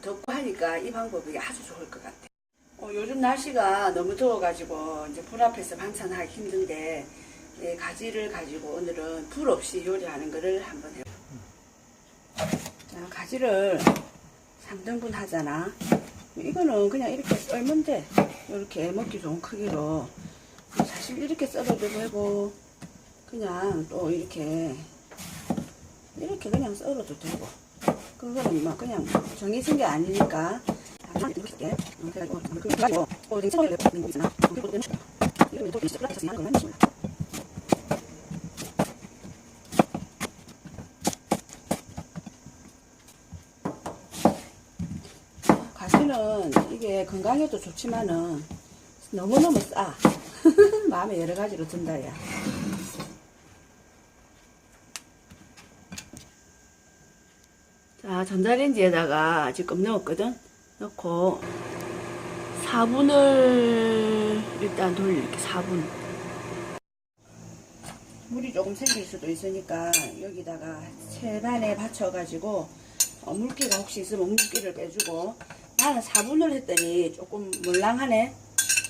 덥고 하니까 이 방법이 아주 좋을 것 같아. 어, 요즘 날씨가 너무 더워가지고 이제 불 앞에서 반찬하기 힘든데 이 가지를 가지고 오늘은 불 없이 요리하는 거를 한번 해. 자, 가지를 3등분 하잖아. 이거는 그냥 이렇게 썰면 돼. 이렇게 먹기 좋은 크기로. 사실 이렇게 썰어도 되고, 그냥 또 이렇게, 이렇게 그냥 썰어도 되고. 그거는 뭐 그냥 정해진 게 아니니까. 이렇게, 그래가지고, 그래가지고, 어, 냉장고에 넣는 거 있잖아. 그리고 이거 또 플라스틱 하는 거는 심어. 가시는 이게 건강에도 좋지만은 너무너무 싸. 마음에 여러 가지로 든다, 야. 자, 전자레인지에다가 지금 넣었거든? 넣고 4분을 일단 돌릴게, 4분. 물이 조금 생길 수도 있으니까 여기다가 채반에 받쳐가지고 어, 물기가 혹시 있으면 물기를 빼주고 나는 4분을 했더니 조금 물랑하네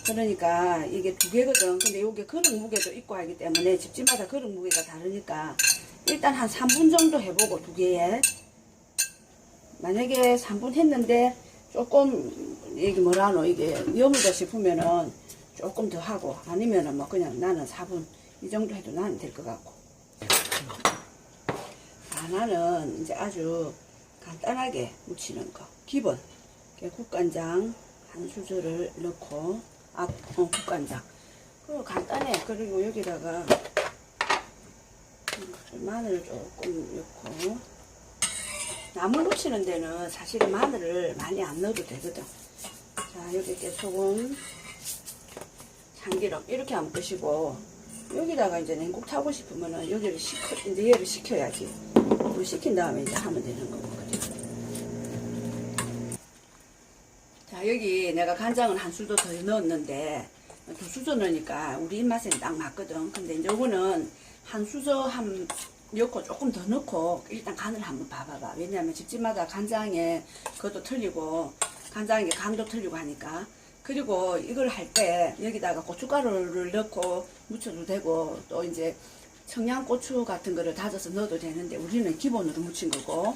그러니까 이게 두 개거든 근데 요게 그릇 무게도 있고 하기 때문에 집집마다 그릇 무게가 다르니까 일단 한 3분 정도 해보고 두 개에 만약에 3분 했는데 조금 이게 뭐라노 이게 여물다 싶으면은 조금 더 하고 아니면은 뭐 그냥 나는 4분 이 정도 해도 나는 될 것 같고. 아 나는 이제 아주 간단하게 무치는 거. 기본. 국간장 한 수저를 넣고 아 어, 국간장. 그리고 간단해. 그리고 여기다가 음, 마늘 조금 넣고 나물 무치는 데는 사실은 마늘을 많이 안 넣어도 되거든. 자 여기 이렇게 소금 참기름 이렇게 하면 끝이고 여기다가 이제 냉국 타고 싶으면은 여기를 식혀 이제 얘를 식혀야지. 또 식힌 다음에 이제 하면 되는 그죠? 자 여기 내가 간장을 한 수저 더 넣었는데 두 수저 넣으니까 우리 입맛에 딱 맞거든. 근데 이제 요거는 한 수저 한 넣고 조금 더 넣고 일단 간을 한번 봐봐봐. 왜냐면 집집마다 간장에 그것도 틀리고 간장에 간도 틀리고 하니까. 그리고 이걸 할 때 여기다가 고춧가루를 넣고 무쳐도 되고 또 이제 청양고추 같은 거를 다져서 넣어도 되는데 우리는 기본으로 무친 거고.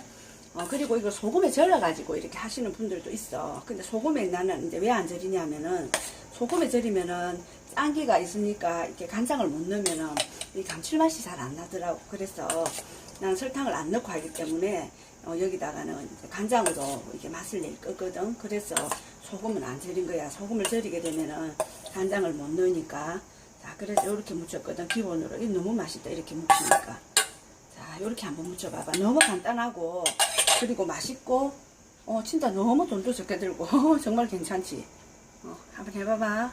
어, 그리고 이거 소금에 절여가지고 이렇게 하시는 분들도 있어. 근데 소금에 나는 이제 왜 안 절이냐면은 소금에 절이면은 짠기가 있으니까 이렇게 간장을 못 넣으면은 이 감칠맛이 잘 안 나더라고. 그래서 난 설탕을 안 넣고 하기 때문에 어, 여기다가는 간장으로 이렇게 맛을 낼 거거든. 그래서 소금은 안 절인 거야. 소금을 절이게 되면은 간장을 못 넣으니까. 자, 그래서 이렇게 무쳤거든. 기본으로. 이 너무 맛있다. 이렇게 무치니까. 자, 이렇게 한번 무쳐봐봐. 너무 간단하고, 그리고 맛있고, 어, 진짜 너무 돈도 적게 들고, 정말 괜찮지? 어, 한번 해봐봐.